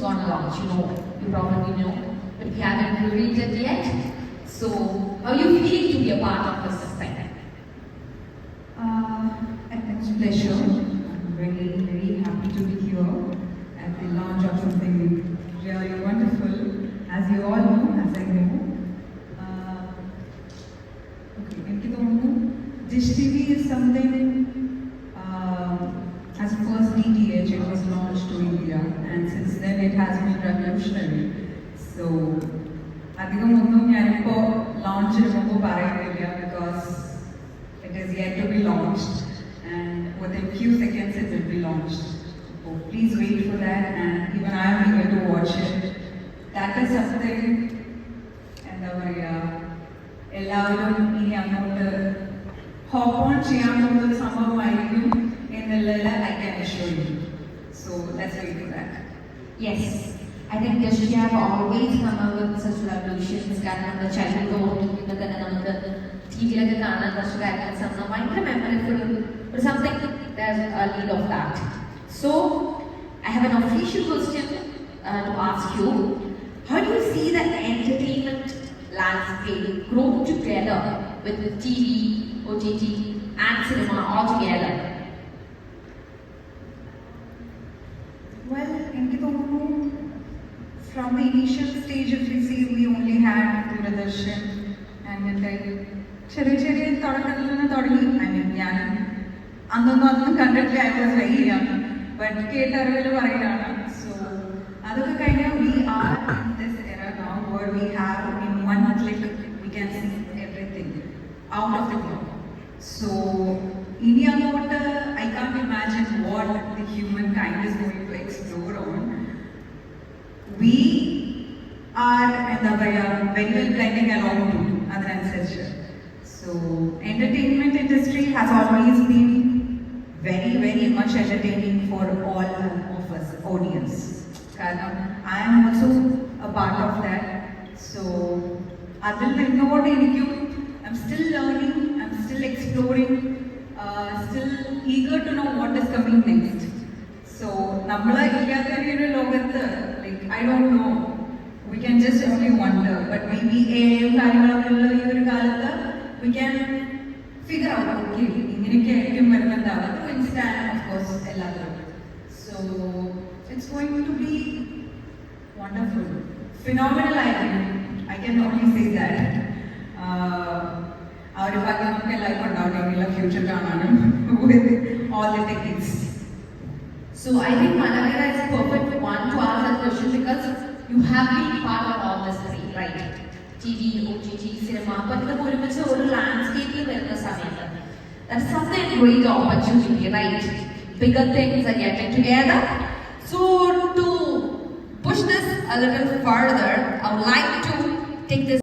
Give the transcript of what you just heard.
gone along, you know, you probably know, but we haven't revealed it yet. So, how you feeling to be a part of this event? Uh, it's a pleasure. I'm very, very happy to be here at the launch of something really wonderful. As you all know, as I know, uh, Dish TV is something uh, as first DTH it was launched to India and since then it has been revolutionary. So അധികം ഒന്നും ഞാനിപ്പോൾ ലോഞ്ചിന് മുമ്പ് പറയുന്നില്ല because It is yet to be launched, and within few seconds it will be launched. So please wait for that, and even I am eager to watch it. That is something, എന്താ പറയുക എല്ലാവരും ഇനി അങ്ങോട്ട് hope on ചെയ്യാൻ പോകുന്ന ഒരു സംഭവമായിരിക്കും എന്നുള്ളത് I can assure you so let's wait for that Yes, I think Dish TV have always come up with such revolutions കാരണം നമ്മുടെ ചൈൽഡ് ഓർമ്മിക്കുമ്പോൾ തന്നെ നമുക്ക് ടി വിയിലൊക്കെ കാണാൻ കുറച്ച് കാര്യങ്ങൾ സംഭവം ഭയങ്കര മെമ്മറിഫുൾ ഒരു something lead of that so I have an official question to ask you how do you see the entertainment landscape grow together with TV, OTT and cinema all together? Well, from the initial stage if we see we only had Doordarshan എന്നിട്ട് ചെറിയ ചെറിയ തുടക്കത്തിൽ നിന്ന് തുടങ്ങി I mean ഞാൻ അന്നൊന്നും അതൊന്നും കണ്ടിട്ടില്ല I was very young but കേട്ടറിവിൽ പറയുകയാണ് സോ അതൊക്കെ കഴിഞ്ഞാൽ we are in this era now where we have in one click we can see everything out of the clock so ഇനി അങ്ങോട്ട് I can imagine what the human kind is going to explore on V R എന്താ പറയുക very well blending along to അതിനനുസരിച്ച് so entertainment industry has always been very very much entertaining for all of us audience കാരണം I am also A part of that so അതിൽ നിന്നുകൊണ്ട് എനിക്കും I am still learning I am still exploring still eager to know what is coming next so നമ്മൾ ഇല്ലാത്ത ഒരു ലോകത്ത് like I don't know we can just only wonder but may be എയും കാര്യങ്ങളൊക്കെ ഉള്ള ഈ ഒരു കാലത്ത് we can figure out okay ഇങ്ങനെയൊക്കെ ആയിരിക്കും വരുന്നുണ്ടാവുക ടു ഇൻസ്റ്റാൻഡ് ഓഫ് കോഴ്സ് എല്ലാത്തിലും so it's going to be wonderful phenomenal ആയിരിക്കും I can only say that ആ ഒരു ഭാഗ്യം നമുക്ക് എല്ലാവർക്കും ഉണ്ടാവണമെങ്കിൽ ഫ്യൂച്ചർ കാണാനും with all the techniques So I think Manavira is a perfect one to ask that question because you have been part of all this three, right? TV, OTT, cinema, അപ്പൊ ഇതൊക്കെ ഒരുമിച്ച് ഒരു ലാൻഡ്സ്കേപ്പിൽ വരുന്ന സമയത്ത് that's such a great opportunity, right? Bigger things are getting together. So to push this a little further, I would like to take this